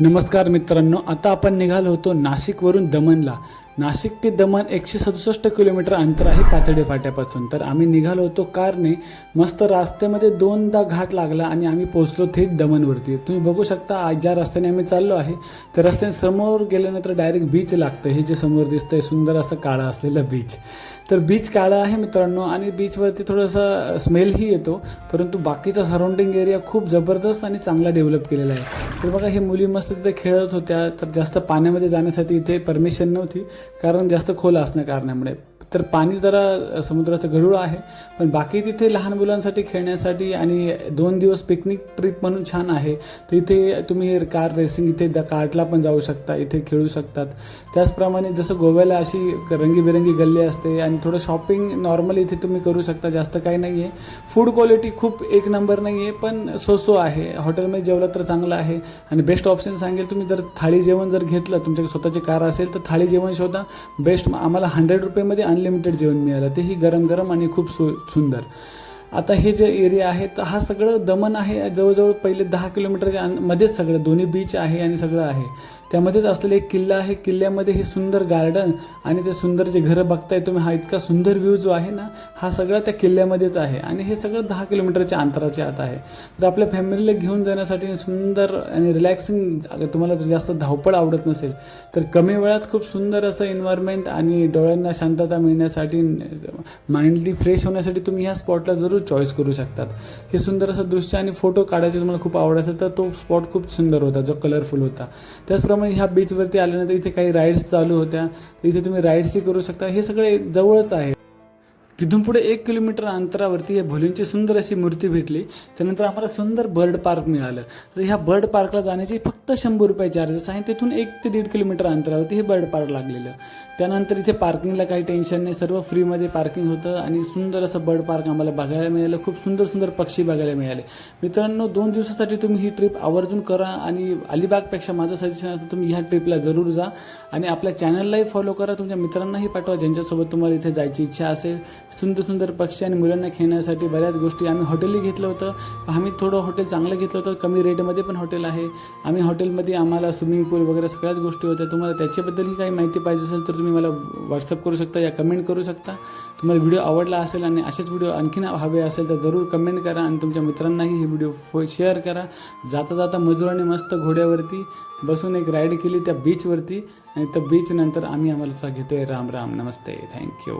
नमस्कार मित्रांनो आता आपण निघालो होतो नाशिकवरून दमणला. नाशिक ते दमण एकशे सदुसष्ट किलोमीटर अंतर आहे पाथर्डी फाट्यापासून. तर आम्ही निघालो होतो कारने. मस्त रस्त्यामध्ये दोनदा घाट लागला आणि आम्ही पोहोचलो थेट दमणवरती. तुम्ही बघू शकता आज ज्या रस्त्याने आम्ही चाललो आहे त्या रस्त्याने समोर गेल्यानंतर डायरेक्ट बीच लागतं. हे जे समोर दिसतंय सुंदर असं काळं असलेलं बीच तर बीच काळं आहे मित्रांनो आणि बीचवरती थोडंसं स्मेलही येतो. परंतु बाकीचा सराउंडिंग एरिया खूप जबरदस्त आणि चांगला डेव्हलप केलेला आहे. तर बघा हे मुली मस्त तिथे खेळत होत्या. तर जास्त पाण्यामध्ये जाण्यासाठी इथे परमिशन नव्हती. कारण जास्त खोल असण्या कारणामुळे. तर पाणी जरा समुद्राचं गढूळ आहे पण बाकी तिथे लहान मुलांसाठी खेळण्यासाठी आणि दोन दिवस पिकनिक ट्रिप म्हणून छान आहे. तर इथे तुम्ही कार रेसिंग इथे द कार्टला पण जाऊ शकता इथे खेळू शकतात. त्याचप्रमाणे जसं गोव्याला अशी रंगीबेरंगी गल्ली असते आणि थोडं शॉपिंग नॉर्मली इथे तुम्ही करू शकता जास्त काही नाही आहे फूड क्वालिटी खूप एक नंबर नाही आहे पण सो सो आहे हॉटेलमध्ये जेवलं तर चांगलं आहे. आणि बेस्ट ऑप्शन सांगेल तुम्ही जर थाळी जेवण जर घेतलं तुमच्याकडे स्वतःची कार असेल तर थाळी जेवण शोधा. बेस्ट आम्हाला हंड्रेड रुपयेमध्ये आणलं अनलिमिटेड जेवण मिळालं. तेही गरम गरम आणि खूप सु सुंदर. आता हे जे एरिया आहे तर हा सगळं दमन आहे. जवळजवळ पहिले दहा किलोमीटरच्या मध्येच सगळं. दोन्ही बीच आहे आणि सगळं आहे. त्यामध्येच असलेला एक किल्ला आहे. किल्ल्यामध्ये हे सुंदर गार्डन आणि ते सुंदर जे घरं बघताय तुम्ही हा इतका सुंदर व्ह्यू जो आहे ना हा सगळा त्या किल्ल्यामध्येच आहे. आणि हे सगळं दहा किलोमीटरच्या अंतराच्या आत आहे. तर आपल्या फॅमिलीला घेऊन जाण्यासाठी सुंदर आणि रिलॅक्सिंग तुम्हाला जर जास्त धावपळ आवडत नसेल तर कमी वेळात खूप सुंदर असं एन्व्हायरमेंट आणि डोळ्यांना शांतता मिळण्यासाठी माइंडली फ्रेश होण्यासाठी तुम्ही ह्या स्पॉटला जरूर चॉईस करू शकतात. हे सुंदर असं दृश्य आणि फोटो काढायचे तुम्हाला खूप आवड असेल तर तो स्पॉट खूप सुंदर होता जो कलरफुल होता. त्याचप्रमाणे ह्या बीचवरती आल्यानंतर इथे काही राईड्स चालू होत्या. इथे तुम्ही राईड्सही करू शकता. हे सगळे जवळच आहे. तिथून पुढे एक किलोमीटर अंतरावरती या भोलींची सुंदर अशी मूर्ती भेटली. त्यानंतर आम्हाला सुंदर बर्ड पार्क मिळालं. तर ह्या बर्ड पार्कला जाण्याची फक्त शंभर रुपये चार्जेस आहे तिथून एक ते दीड किलोमीटर अंतरावरती हे बर्ड पार्क लागलेलं. त्यानंतर इथे पार्किंगला काही टेन्शन नाही. सर्व फ्रीमध्ये पार्किंग होतं आणि सुंदर असं बर्ड पार्क आम्हाला बघायला मिळालं. खूप सुंदर सुंदर पक्षी बघायला मिळाले. मित्रांनो दोन दिवसासाठी तुम्ही ही ट्रिप आवर्जून करा आणि अलिबागपेक्षा माझं सजेशन असतं तुम्ही ह्या ट्रिपला जरूर जा. आणि आपल्या चॅनललाही फॉलो करा. तुमच्या मित्रांनाही पाठवा. ज्यांच्यासोबत तुम्हाला इथे जायची इच्छा असेल सुंदर सुंदर पक्षी आणि मुलांना खेळण्यासाठी बऱ्याच गोष्टी आम्ही हॉटेलही घेतलं होतं. आम्ही थोडं हॉटेल चांगलं घेतलं होतं. कमी रेटमध्ये पण हॉटेल आहे. आम्ही हॉटेलमध्ये आम्हाला स्विमिंग पूल वगैरे सगळ्याच गोष्टी होत्या. तुम्हाला त्याच्याबद्दलही काही माहिती पाहिजे असेल तर तुम्ही मला व्हॉट्सअप करू शकता या कमेंट करू शकता. तुम्हाला व्हिडिओ आवडला असेल आणि असेच व्हिडिओ आणखीन हवे असेल तर जरूर कमेंट करा आणि तुमच्या मित्रांनाही हे व्हिडिओ शेअर करा. जाता जाता मजुराने मस्त घोड्यावरती बसून एक राईड केली त्या बीचवरती आणि त्या बीचनंतर आम्ही आम्हाला घेतोय. राम राम नमस्ते थँक्यू